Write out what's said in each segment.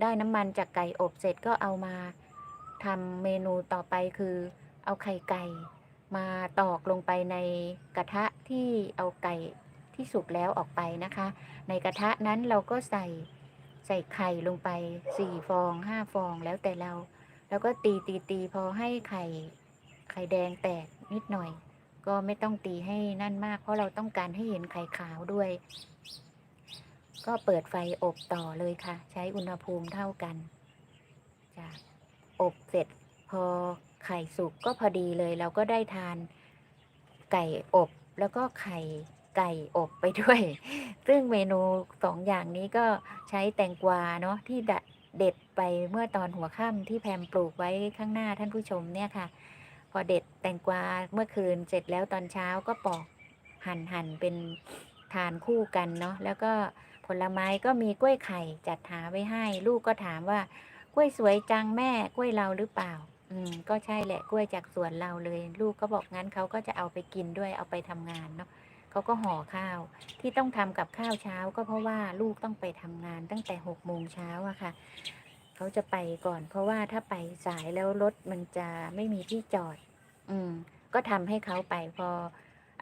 ได้น้ำมันจากไก่อบเสร็จก็เอามาทำเมนูต่อไปคือเอาไข่ไก่ มาตอกลงไปในกระทะที่เอาไก่ที่สุกแล้วออกไปนะคะ ในกระทะนั้นเราก็ใส่ใส่ไข่ลงไปสี่ฟองห้าฟองแล้วแต่เรา แล้วก็ตีตีตีพอให้ไข่ไข่แดงแตกนิดหน่อย ก็ไม่ต้องตีให้นั่นมาก เพราะเราต้องการให้เห็นไข่ขาวด้วย ก็เปิดไฟอบต่อเลยค่ะ ใช้อุณหภูมิเท่ากันจะอบเสร็จพอไข่สุกก็พอดีเลย เราก็ได้ทานไก่อบแล้วก็ไข่ไก่อบไปด้วย ซึ่งเมนูสองอย่างนี้ก็ใช้แตงกวาเนาะที่เด็ดไปเมื่อตอนหัวค่ำที่แพมปลูกไว้ข้างหน้าท่านผู้ชมเนี่ยค่ะ พอเด็ดแตงกวาเมื่อคืนเสร็จแล้วตอนเช้าก็ปอกหั่นหั่นเป็นทานคู่กันเนาะแล้วก็ ผลไม้ก็มีกล้วยไข่จัดหาไว้ให้ ลูกก็ถามว่ากล้วยสวยจังแม่กล้วยเราหรือเปล่า อืม ก็ใช่แหละกล้วยจากสวนเราเลย ลูกก็บอกงั้นเขาก็จะเอาไปกินด้วยเอาไปทำงานเนาะเขาก็ห่อข้าว ที่ต้องทำกับข้าวเช้าก็เพราะว่าลูกต้องไปทำงานตั้งแต่หกโมงเช้าอะค่ะเขาจะไปก่อน เพราะว่าถ้าไปสายแล้วรถมันจะไม่มีที่จอด อืม ก็ทำให้เขาไปพอ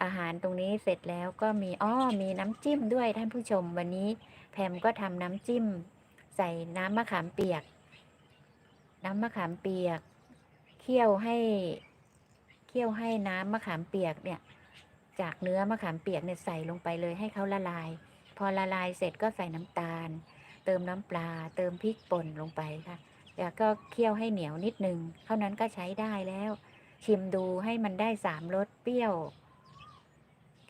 อาหารตรงนี้เสร็จแล้วก็มีอ้อมีน้ำจิ้มด้วยท่านผู้ชมวันนี้ แพมก็ทำน้ำจิ้ม ใส่น้ำมะขามเปียก น้ำมะขามเปียก เคี่ยวให้เคี่ยวให้น้ำมะขามเปียกเนี่ย จากเนื้อมะขามเปียกเนี่ยใส่ลงไปเลยให้เขาละลาย พอละลายเสร็จก็ใส่น้ำตาล เติมน้ำปลา เติมพริกป่นลงไปค่ะแล้วก็เคี่ยวให้เหนียวนิดนึงเท่านั้นก็ใช้ได้แล้ว ชิมดูให้มันได้สามรสเปรี้ยว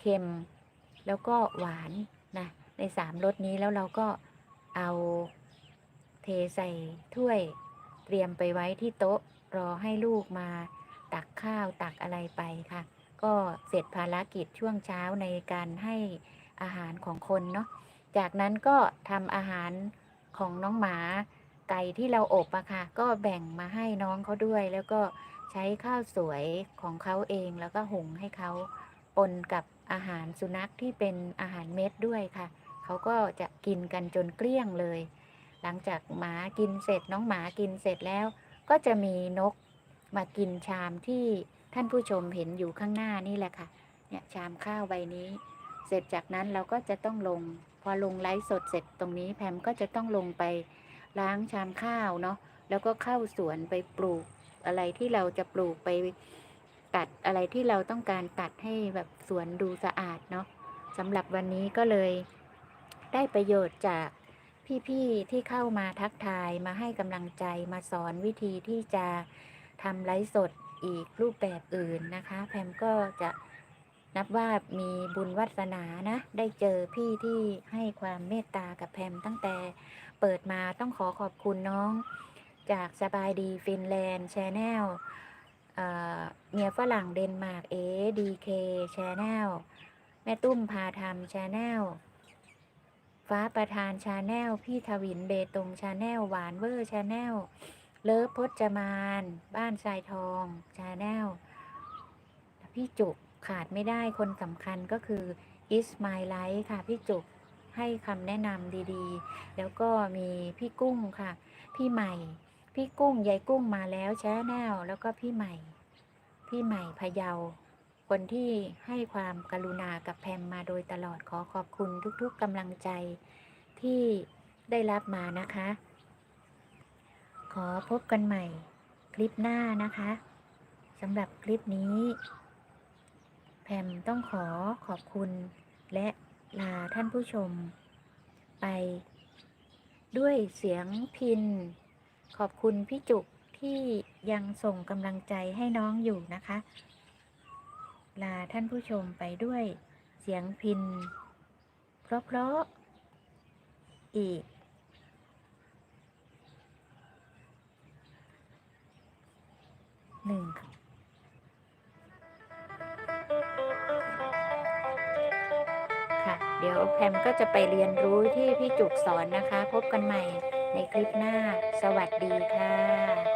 เค็ม แล้วก็หวานนะในสามรสนี้แล้วเราก็เอาเทใส่ถ้วยเตรียมไปไว้ที่โต๊ะรอให้ลูกมาตักข้าวตักอะไรไปค่ะ ก็เสร็จภารกิจช่วงเช้าในการให้อาหารของคนเนาะจากนั้นก็ทำอาหารของน้องหมาไก่ที่เราอบอะค่ะ ก็แบ่งมาให้น้องเขาด้วย แล้วก็ใช้ข้าวสวยของเขาเองแล้วก็หุงให้เขา ปนกับอาหารสุนัขที่เป็นอาหารเม็ดด้วยค่ะ เขาก็จะกินกันจนเกลี้ยงเลย หลังจากหมากินเสร็จน้องหมากินเสร็จแล้ว ก็จะมีนกมากินชามที่ท่านผู้ชมเห็นอยู่ข้างหน้านี่แหละค่ะ เนี่ยชามข้าวใบนี้ เสร็จจากนั้นเราก็จะต้องลง พอลงไลฟ์สดเสร็จตรงนี้แพมก็จะต้องลงไปล้างชามข้าวเนาะ แล้วก็เข้าสวนไปปลูกอะไรที่เราจะปลูกไป ตัดอะไรที่เราต้องการตัดให้แบบสวนดูสะอาดเนาะสำหรับวันนี้ก็เลยได้ประโยชน์จากพี่ๆที่เข้ามาทักทายมาให้กำลังใจมาสอนวิธีที่จะทำไลฟ์สดอีกรูปแบบอื่นนะคะ แพมก็จะนับว่ามีบุญวัสนานะ ได้เจอพี่ที่ให้ความเมตตากับแพมตั้งแต่เปิดมาต้องขอขอบคุณน้อง จากสบายดีฟินแลนด์แชนแนล เมียฝรั่งเดนมาร์กเอดีเคชนแนลแม่ตุ้มพาทำชนแนลฟ้าประธานชาแนลพี่ทวินเบตงชาแนลหวานเวอร์ชาแนลเลิฟพจมาน บ้านทรายทองชาแนลพี่จุกขาดไม่ได้คนสำคัญก็คือ is my life ค่ะ พี่จุกให้คำแนะนำดีๆ แล้วก็มีพี่กุ้งค่ะ พี่ใหม่ พี่กุ้งยายกุ้งมาแล้วแชแนลแล้วก็พี่ใหม่ พี่ใหม่พะเยา คนที่ให้ความกรุณากับแพมมาโดยตลอดขอขอบคุณทุกๆกำลังใจที่ได้รับมานะคะ ขอพบกันใหม่ คลิปหน้านะคะสำหรับคลิปนี้ แพมต้องขอขอบคุณ และลาท่านผู้ชม ไปด้วยเสียงพิน ขอบคุณพี่จุกที่ยังส่งกำลังใจให้น้องอยู่นะคะ ลาท่านผู้ชมไปด้วยเสียงพินเพราะๆอีก หนึ่งค่ะค่ะเดี๋ยวแพมก็จะไปเรียนรู้ที่พี่จุกสอนนะคะ พบกันใหม่ ในคลิปหน้า สวัสดีค่ะ